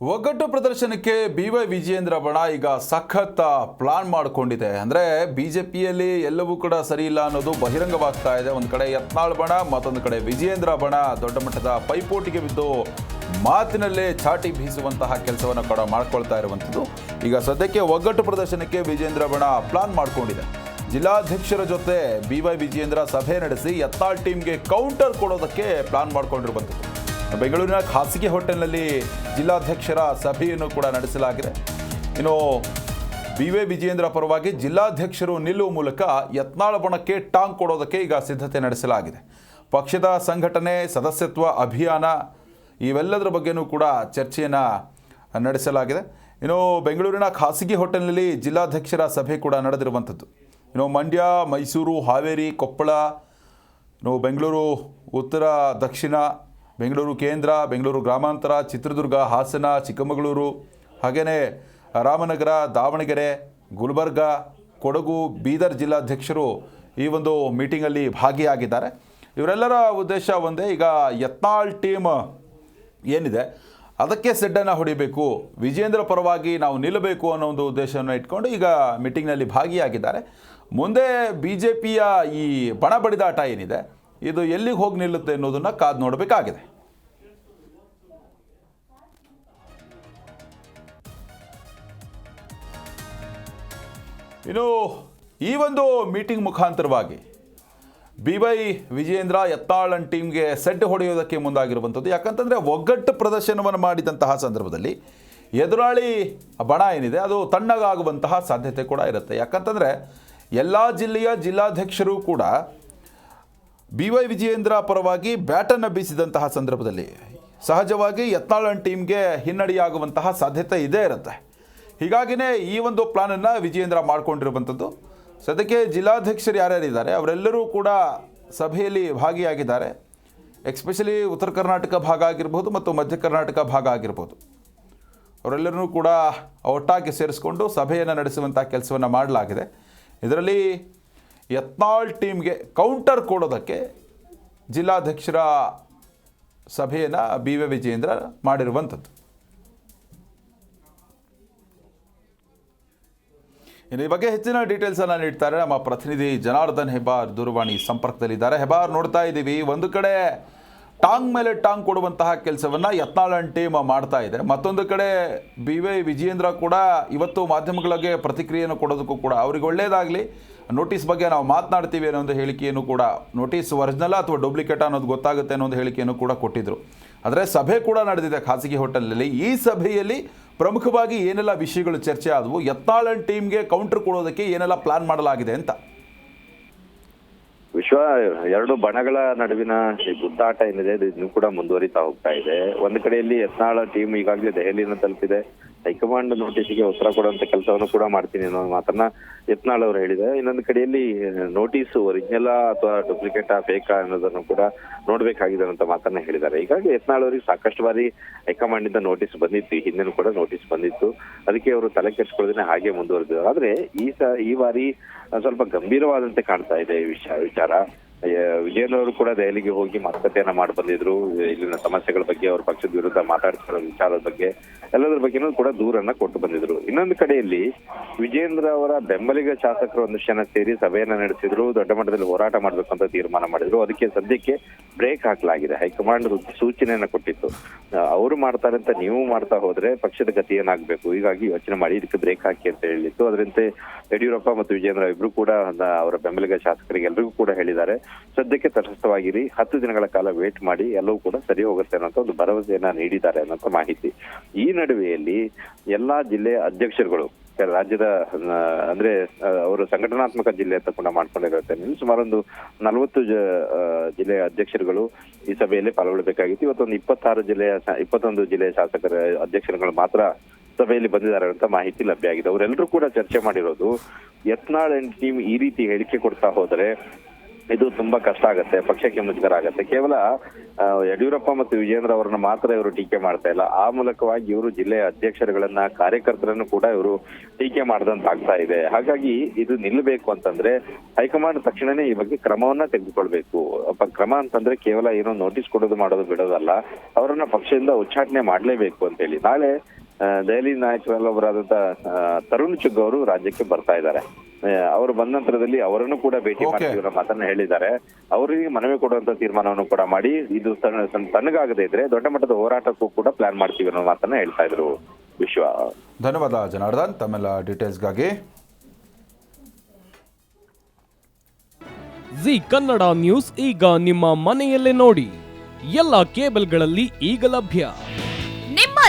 ಒಗ್ಗಟ್ಟು ಪ್ರದರ್ಶನಕ್ಕೆ B Y Vijayendra ಬಣ ಈಗ ಸಖತ್ ಪ್ಲಾನ್ ಮಾಡಿಕೊಂಡಿದೆ. ಅಂದರೆ ಬಿ ಜೆ ಎಲ್ಲವೂ ಕೂಡ ಸರಿ ಇಲ್ಲ ಅನ್ನೋದು ಬಹಿರಂಗವಾಗ್ತಾ ಇದೆ. ಒಂದು ಕಡೆ ಯತ್ನಾಳ್ ಬಣ, ಮತ್ತೊಂದು ಕಡೆ ವಿಜಯೇಂದ್ರ ಬಣ. ದೊಡ್ಡ ಮಟ್ಟದ ಪೈಪೋಟಿಗೆ ಬಿದ್ದು ಮಾತಿನಲ್ಲೇ ಚಾಟಿ ಬೀಸುವಂತಹ ಕೆಲಸವನ್ನು ಕೂಡ ಮಾಡ್ಕೊಳ್ತಾ ಇರುವಂಥದ್ದು. ಈಗ ಸದ್ಯಕ್ಕೆ ಒಗ್ಗಟ್ಟು ಪ್ರದರ್ಶನಕ್ಕೆ ವಿಜೇಂದ್ರ ಬಣ ಪ್ಲಾನ್ ಮಾಡಿಕೊಂಡಿದೆ. ಜಿಲ್ಲಾಧ್ಯಕ್ಷರ ಜೊತೆ ಬಿ ವೈ ವಿಜಯೇಂದ್ರ ಸಭೆ ನಡೆಸಿ ಯತ್ನಾಳ್ ಟೀಮ್ಗೆ ಕೌಂಟರ್ ಕೊಡೋದಕ್ಕೆ ಪ್ಲಾನ್ ಮಾಡ್ಕೊಂಡಿರುವಂಥದ್ದು. ಬೆಂಗಳೂರಿನ ಖಾಸಗಿ ಹೋಟೆಲ್ನಲ್ಲಿ ಜಿಲ್ಲಾಧ್ಯಕ್ಷರ ಸಭೆಯನ್ನು ಕೂಡ ನಡೆಸಲಾಗಿದೆ. ಇನ್ನು ಬಿ ವೈ ವಿಜಯೇಂದ್ರ ಪರವಾಗಿ ಜಿಲ್ಲಾಧ್ಯಕ್ಷರು ನಿಲ್ಲುವ ಮೂಲಕ ಯತ್ನಾಳ ಬಣಕ್ಕೆ ಟಾಂಗ್ ಕೊಡೋದಕ್ಕೆ ಈಗ ಸಿದ್ಧತೆ ನಡೆಸಲಾಗಿದೆ. ಪಕ್ಷದ ಸಂಘಟನೆ, ಸದಸ್ಯತ್ವ, ಅಭಿಯಾನ ಇವೆಲ್ಲದರ ಬಗ್ಗೆನೂ ಕೂಡ ಚರ್ಚೆಯನ್ನು ನಡೆಸಲಾಗಿದೆ. ಇನ್ನು ಬೆಂಗಳೂರಿನ ಖಾಸಗಿ ಹೋಟೆಲ್ನಲ್ಲಿ ಜಿಲ್ಲಾಧ್ಯಕ್ಷರ ಸಭೆ ಕೂಡ ನಡೆದಿರುವಂಥದ್ದು. ಇನ್ನು ಮಂಡ್ಯ, ಮೈಸೂರು, ಹಾವೇರಿ, ಕೊಪ್ಪಳ, ಇನ್ನು ಬೆಂಗಳೂರು, ಉತ್ತರ, ದಕ್ಷಿಣ ಬೆಂಗಳೂರು ಕೇಂದ್ರ, ಬೆಂಗಳೂರು ಗ್ರಾಮಾಂತರ, ಚಿತ್ರದುರ್ಗ, ಹಾಸನ, ಚಿಕ್ಕಮಗಳೂರು ಹಾಗೆಯೇ ರಾಮನಗರ, ದಾವಣಗೆರೆ, ಗುಲ್ಬರ್ಗ, ಕೊಡಗು, ಬೀದರ್ ಜಿಲ್ಲಾಧ್ಯಕ್ಷರು ಈ ಒಂದು ಮೀಟಿಂಗಲ್ಲಿ ಭಾಗಿಯಾಗಿದ್ದಾರೆ. ಇವರೆಲ್ಲರ ಉದ್ದೇಶ ಒಂದೇ, ಈಗ ಯತ್ನಾಳ್ ಟೀಮ್ ಏನಿದೆ, ಅದಕ್ಕೆ ಸೆಡ್ಡನ್ನು ಹೊಡಿಬೇಕು, ವಿಜೇಂದ್ರ ಪರವಾಗಿ ನಾವು ನಿಲ್ಲಬೇಕು ಅನ್ನೋ ಒಂದು ಉದ್ದೇಶವನ್ನು ಇಟ್ಕೊಂಡು ಈಗ ಮೀಟಿಂಗ್ನಲ್ಲಿ ಭಾಗಿಯಾಗಿದ್ದಾರೆ. ಮುಂದೆ ಬಿ ಜೆ ಪಿಯ ಈ ಬಣ ಬಡಿದಾಟ ಏನಿದೆ ಇದು ಎಲ್ಲಿಗೆ ಹೋಗಿ ನಿಲ್ಲುತ್ತೆ ಅನ್ನೋದನ್ನು ಕಾದು ನೋಡಬೇಕಾಗಿದೆ. ಇನ್ನು ಈ ಒಂದು ಮೀಟಿಂಗ್ ಮುಖಾಂತರವಾಗಿ ಬಿ ವೈ ವಿಜೇಂದ್ರ ಎತ್ತಾಳನ್ ಟೀಮ್ಗೆ ಸೆಡ್ ಹೊಡೆಯೋದಕ್ಕೆ ಮುಂದಾಗಿರುವಂಥದ್ದು. ಯಾಕಂತಂದರೆ ಒಗ್ಗಟ್ಟು ಪ್ರದರ್ಶನವನ್ನು ಮಾಡಿದಂತಹ ಸಂದರ್ಭದಲ್ಲಿ ಎದುರಾಳಿ ಬಣ ಏನಿದೆ, ಅದು ತಣ್ಣಗಾಗುವಂತಹ ಸಾಧ್ಯತೆ ಕೂಡ ಇರುತ್ತೆ. ಯಾಕಂತಂದರೆ ಎಲ್ಲ ಜಿಲ್ಲೆಯ ಜಿಲ್ಲಾಧ್ಯಕ್ಷರು ಕೂಡ ಬಿ ವೈ ವಿಜಯೇಂದ್ರ ಪರವಾಗಿ ಬ್ಯಾಟನ್ನು ಬೀಸಿದಂತಹ ಸಂದರ್ಭದಲ್ಲಿ ಸಹಜವಾಗಿ ಯತ್ನಾಳನ್ ಟೀಮ್ಗೆ ಹಿನ್ನಡೆಯಾಗುವಂತಹ ಸಾಧ್ಯತೆ ಇದೇ ಇರುತ್ತೆ. ಹೀಗಾಗಿನೇ ಈ ಒಂದು ಪ್ಲಾನನ್ನು ವಿಜಯೇಂದ್ರ ಮಾಡಿಕೊಂಡಿರುವಂಥದ್ದು. ಸದ್ಯಕ್ಕೆ ಜಿಲ್ಲಾಧ್ಯಕ್ಷರು ಯಾರ್ಯಾರಿದ್ದಾರೆ, ಅವರೆಲ್ಲರೂ ಕೂಡ ಸಭೆಯಲ್ಲಿ ಭಾಗಿಯಾಗಿದ್ದಾರೆ. ಎಕ್ಸ್ಪೆಷಲಿ ಉತ್ತರ ಕರ್ನಾಟಕ ಭಾಗ ಆಗಿರ್ಬೋದು ಮತ್ತು ಮಧ್ಯ ಕರ್ನಾಟಕ ಭಾಗ ಆಗಿರ್ಬೋದು. ಅವರೆಲ್ಲರೂ ಕೂಡ ಒಟ್ಟಾಗಿ ಸೇರಿಸ್ಕೊಂಡು ಸಭೆಯನ್ನು ನಡೆಸುವಂಥ ಕೆಲಸವನ್ನು ಮಾಡಲಾಗಿದೆ. ಇದರಲ್ಲಿ ಯತ್ನಾಳ್ ಟೀಮ್ಗೆ ಕೌಂಟರ್ ಕೊಡೋದಕ್ಕೆ ಜಿಲ್ಲಾಧ್ಯಕ್ಷರ ಸಭೆಯನ್ನು ಬಿ ವಿ ವಿಜಯೇಂದ್ರ ಮಾಡಿರುವಂಥದ್ದು. ಇನ್ನು ಈ ಬಗ್ಗೆ ಹೆಚ್ಚಿನ ಡೀಟೇಲ್ಸ್ ಅನ್ನ ನೀಡ್ತಾರೆ ನಮ್ಮ ಪ್ರತಿನಿಧಿ ಜನಾರ್ದನ್ ಹೆಬ್ಬಾರ್ ದೂರವಾಣಿ ಸಂಪರ್ಕದಲ್ಲಿದ್ದಾರೆ. ಹೆಬ್ಬಾರ್ ನೋಡ್ತಾ ಇದ್ದೀವಿ. ಒಂದು ಕಡೆ ಟಾಂಗ್ ಮೇಲೆ ಟಾಂಗ್ ಕೊಡುವಂತಹ ಕೆಲಸವನ್ನ ಯತ್ನಾಳನ್ ಟೀಮ್ ಮಾಡ್ತಾ ಇದೆ. ಮತ್ತೊಂದು ಕಡೆ ಬಿ ವೈ ವಿಜಯೇಂದ್ರ ಕೂಡ ಇವತ್ತು ಮಾಧ್ಯಮಗಳಿಗೆ ಪ್ರತಿಕ್ರಿಯೆಯನ್ನು ಕೊಡೋದಕ್ಕೂ ಕೂಡ ಅವ್ರಿಗೆ ಒಳ್ಳೇದಾಗಲಿ. ನೋಟಿಸ್ ಬಗ್ಗೆ ನಾವು ಮಾತನಾಡ್ತೀವಿ ಅನ್ನೋ ಒಂದು ಹೇಳಿಕೆಯನ್ನು ಕೂಡ ನೋಟಿಸ್ ಒರಿಜಿನಲ್ ಅಥವಾ ಡೂಪ್ಲಿಕೇಟ್ ಅನ್ನೋದು ಗೊತ್ತಾಗುತ್ತೆ ಅನ್ನೋ ಒಂದು ಹೇಳಿಕೆಯನ್ನು ಕೂಡ ಕೊಟ್ಟಿದ್ರು. ಆದರೆ ಸಭೆ ಕೂಡ ನಡೆದಿದೆ ಖಾಸಗಿ ಹೋಟೆಲ್ನಲ್ಲಿ. ಈ ಸಭೆಯಲ್ಲಿ ಪ್ರಮುಖವಾಗಿ ಏನೆಲ್ಲ ವಿಷಯಗಳು ಚರ್ಚೆ ಆದವು? ಎತ್ತಾಳನ್ ಟೀಮ್ಗೆ ಕೌಂಟರ್ ಕೊಡೋದಕ್ಕೆ ಏನೆಲ್ಲ ಪ್ಲಾನ್ ಮಾಡಲಾಗಿದೆ ಅಂತ. ವಿಶ್ವ, ಎರಡು ಬಣಗಳ ನಡುವಿನ ಈ ಗುದ್ದಾಟ ಏನಿದೆ, ಇದು ಕೂಡ ಮುಂದುವರಿತಾ ಹೋಗ್ತಾ ಇದೆ. ಒಂದು ಕಡೆಯಲ್ಲಿ ಯತ್ನಾಳ ಟೀಮ್ ಈಗಾಗಲೇ ದೆಹಲಿಯನ್ನು ತಲುಪಿದೆ. ಹೈಕಮಾಂಡ್ ನೋಟಿಸ್ಗೆ ಉತ್ತರ ಕೊಡುವಂತ ಕೆಲಸವನ್ನು ಕೂಡ ಮಾಡ್ತೀನಿ ಅನ್ನೋ ಮಾತನ್ನ ಯತ್ನಾಳ್ ಅವರು ಹೇಳಿದೆ ಇನ್ನೊಂದು ಕಡೆಯಲ್ಲಿ ನೋಟಿಸ್ ಒರಿಜಿನಲ್ ಅಥವಾ ಡೂಪ್ಲಿಕೇಟ್ ಫೇಕಾ ಅನ್ನೋದನ್ನು ಕೂಡ ನೋಡ್ಬೇಕಾಗಿದೆ ಅಂತ ಮಾತನ್ನ ಹೇಳಿದ್ದಾರೆ. ಹೀಗಾಗಿ ಯತ್ನಾಳ್ ಅವರಿಗೆ ಸಾಕಷ್ಟು ಬಾರಿ ಹೈಕಮಾಂಡ್ ಇಂದ ನೋಟಿಸ್ ಬಂದಿತ್ತು. ಹಿಂದೆನೂ ಕೂಡ ನೋಟಿಸ್ ಬಂದಿತ್ತು. ಅದಕ್ಕೆ ಅವರು ತಲೆ ಕೆಡಿಸ್ಕೊಳ್ಳೋದನ್ನ ಹಾಗೆ ಮುಂದುವರೆದಿದ್ದಾರೆ. ಆದ್ರೆ ಈ ಸ, ಈ ಬಾರಿ ಸ್ವಲ್ಪ ಗಂಭೀರವಾದಂತೆ ಕಾಣ್ತಾ ಇದೆ ವಿಷಯ ವಿಚಾರ. ಅವರು ಕೂಡ ದೆಹಲಿಗೆ ಹೋಗಿ ಮಾತುಕತೆಯನ್ನ ಮಾಡಿ ಬಂದಿದ್ರು. ಇಲ್ಲಿನ ಸಮಸ್ಯೆಗಳ ಬಗ್ಗೆ ಅವ್ರ ಪಕ್ಷದ ವಿರುದ್ಧ ಮಾತಾಡ್ತಿರೋ ವಿಚಾರದ ಬಗ್ಗೆ ಎಲ್ಲದರ ಬಗ್ಗೆನೂ ಕೂಡ ದೂರನ್ನ ಕೊಟ್ಟು ಬಂದಿದ್ರು. ಇನ್ನೊಂದು ಕಡೆಯಲ್ಲಿ ವಿಜೇಂದ್ರ ಅವರ ಬೆಂಬಲಿಗ ಶಾಸಕರು ಒಂದಿಷ್ಟು ಜನ ಸೇರಿ ಸಭೆಯನ್ನ ನಡೆಸಿದ್ರು. ದೊಡ್ಡ ಮಟ್ಟದಲ್ಲಿ ಹೋರಾಟ ಮಾಡ್ಬೇಕು ಅಂತ ತೀರ್ಮಾನ ಮಾಡಿದ್ರು. ಅದಕ್ಕೆ ಸದ್ಯಕ್ಕೆ ಬ್ರೇಕ್ ಹಾಕಲಾಗಿದೆ. ಹೈಕಮಾಂಡ್ ಸೂಚನೆಯನ್ನು ಕೊಟ್ಟಿತ್ತು. ಅವರು ಮಾಡ್ತಾರೆ ಅಂತ ನೀವು ಮಾಡ್ತಾ ಹೋದ್ರೆ ಪಕ್ಷದ ಗತಿ ಏನಾಗಬೇಕು? ಹೀಗಾಗಿ ಯೋಚನೆ ಮಾಡಿ, ಇದಕ್ಕೆ ಬ್ರೇಕ್ ಹಾಕಿ ಅಂತ ಹೇಳಿತ್ತು. ಅದರಂತೆ ಯಡಿಯೂರಪ್ಪ ಮತ್ತು ವಿಜೇಂದ್ರ ಇಬ್ರು ಕೂಡ ಅವರ ಬೆಂಬಲಿಗ ಶಾಸಕರಿಗೆ ಎಲ್ರಿಗೂ ಕೂಡ ಹೇಳಿದ್ದಾರೆ. ಸದ್ಯಕ್ಕೆ ತಟಸ್ಥವಾಗಿರಿ. ಹತ್ತು ದಿನಗಳ ಕಾಲ ವೇಟ್ ಮಾಡಿ, ಎಲ್ಲವೂ ಕೂಡ ಸರಿ ಹೋಗುತ್ತೆ ಅನ್ನೋಂಥ ಒಂದು ಭರವಸೆಯನ್ನ ನೀಡಿದ್ದಾರೆ ಅನ್ನೋಂಥ ಮಾಹಿತಿ. ಈ ನಡುವೆಯಲ್ಲಿ ಎಲ್ಲಾ ಜಿಲ್ಲೆಯ ಅಧ್ಯಕ್ಷರುಗಳು ರಾಜ್ಯದ ಅಂದ್ರೆ ಅವರು ಸಂಘಟನಾತ್ಮಕ ಜಿಲ್ಲೆ ಅಂತ ಕೂಡ ಮಾಡ್ಕೊಂಡಿರುತ್ತೆ ಸುಮಾರೊಂದು ನಲವತ್ತು ಜ ಆ, ಜಿಲ್ಲೆಯ ಅಧ್ಯಕ್ಷರುಗಳು ಈ ಸಭೆಯಲ್ಲಿ ಪಾಲ್ಗೊಳ್ಳಬೇಕಾಗಿತ್ತು. ಇವತ್ತೊಂದು ಇಪ್ಪತ್ತಾರು ಜಿಲ್ಲೆಯ ಇಪ್ಪತ್ತೊಂದು ಜಿಲ್ಲೆಯ ಶಾಸಕರ ಅಧ್ಯಕ್ಷರುಗಳು ಮಾತ್ರ ಸಭೆಯಲ್ಲಿ ಬಂದಿದ್ದಾರೆ ಅಂತ ಮಾಹಿತಿ ಲಭ್ಯ ಆಗಿದೆ. ಅವರೆಲ್ಲರೂ ಕೂಡ ಚರ್ಚೆ ಮಾಡಿರೋದು ಯತ್ನಾಳ್ ಅಂಡ್ ಟೀಮ್ ಈ ರೀತಿ ಹೇಳಿಕೆ ಕೊಡ್ತಾ ಹೋದರೆ ಇದು ತುಂಬಾ ಕಷ್ಟ ಆಗುತ್ತೆ, ಪಕ್ಷಕ್ಕೆ ಮುಜುಗರ ಆಗುತ್ತೆ. ಕೇವಲ ಯಡಿಯೂರಪ್ಪ ಮತ್ತು ವಿಜೇಂದ್ರ ಅವರನ್ನ ಮಾತ್ರ ಇವರು ಟೀಕೆ ಮಾಡ್ತಾ ಇಲ್ಲ. ಆ ಮೂಲಕವಾಗಿ ಇವರು ಜಿಲ್ಲೆಯ ಅಧ್ಯಕ್ಷರುಗಳನ್ನ, ಕಾರ್ಯಕರ್ತರನ್ನು ಕೂಡ ಇವರು ಟೀಕೆ ಮಾಡದಂತಾಗ್ತಾ ಇದೆ. ಹಾಗಾಗಿ ಇದು ನಿಲ್ಲಬೇಕು ಅಂತಂದ್ರೆ ಹೈಕಮಾಂಡ್ ತಕ್ಷಣನೇ ಈ ಬಗ್ಗೆ ಕ್ರಮವನ್ನ ತೆಗೆದುಕೊಳ್ಬೇಕು. ಕ್ರಮ ಅಂತಂದ್ರೆ ಕೇವಲ ಏನೋ ನೋಟಿಸ್ ಕೊಡೋದು ಮಾಡೋದು ಬಿಡೋದಲ್ಲ, ಅವರನ್ನ ಪಕ್ಷದಿಂದ ಉಚ್ಚಾಟನೆ ಮಾಡಲೇಬೇಕು ಅಂತ ಹೇಳಿ. ನಾಳೆ ದೆಹಲಿ ನಾಯಕರಲ್ಲೊಬ್ಬರಾದಂತ ಆ, ತರುಣ್ ಚುಗ್ ಅವರು ರಾಜ್ಯಕ್ಕೆ ಬರ್ತಾ ಇದ್ದಾರೆ. ಅವರು ಬಂದ ನಂತರದಲ್ಲಿ ಅವರನ್ನು ಕೂಡ ಭೇಟಿ. ಮಾಡ್ತೀವಿ ಅನ್ನೋ ಮಾತನ್ನ ಹೇಳಿದ್ದಾರೆ. ಅವರಿಗೆ ಮನವಿ ಕೊಡುವಂತ ತೀರ್ಮಾನವನ್ನು ಕೂಡ ಮಾಡಿ ಇದು ತಣ್ಣ- ತಣ್ಣ- ತಣ್ಣಗಾಗದೇ ಇದ್ರೆ ದೊಡ್ಡ ಮಟ್ಟದ ಹೋರಾಟಕ್ಕೂ ಕೂಡ ಪ್ಲಾನ್ ಮಾಡ್ತೀವಿ ಅನ್ನೋ ಮಾತನ್ನ ಹೇಳ್ತಾ ಇದ್ರು ವಿಶ್ವ. ಧನ್ಯವಾದ ಜನಾರ್ದನ್. ತಮ್ಮೆಲ್ಲ ಡೀಟೇಲ್ಸ್ಗಾಗಿ ಜಿ ಕನ್ನಡ ನ್ಯೂಸ್ ಈಗ ನಿಮ್ಮ ಮನೆಯಲ್ಲೇ ನೋಡಿ. ಎಲ್ಲ ಕೇಬಲ್ಗಳಲ್ಲಿ ಈಗ ಲಭ್ಯ.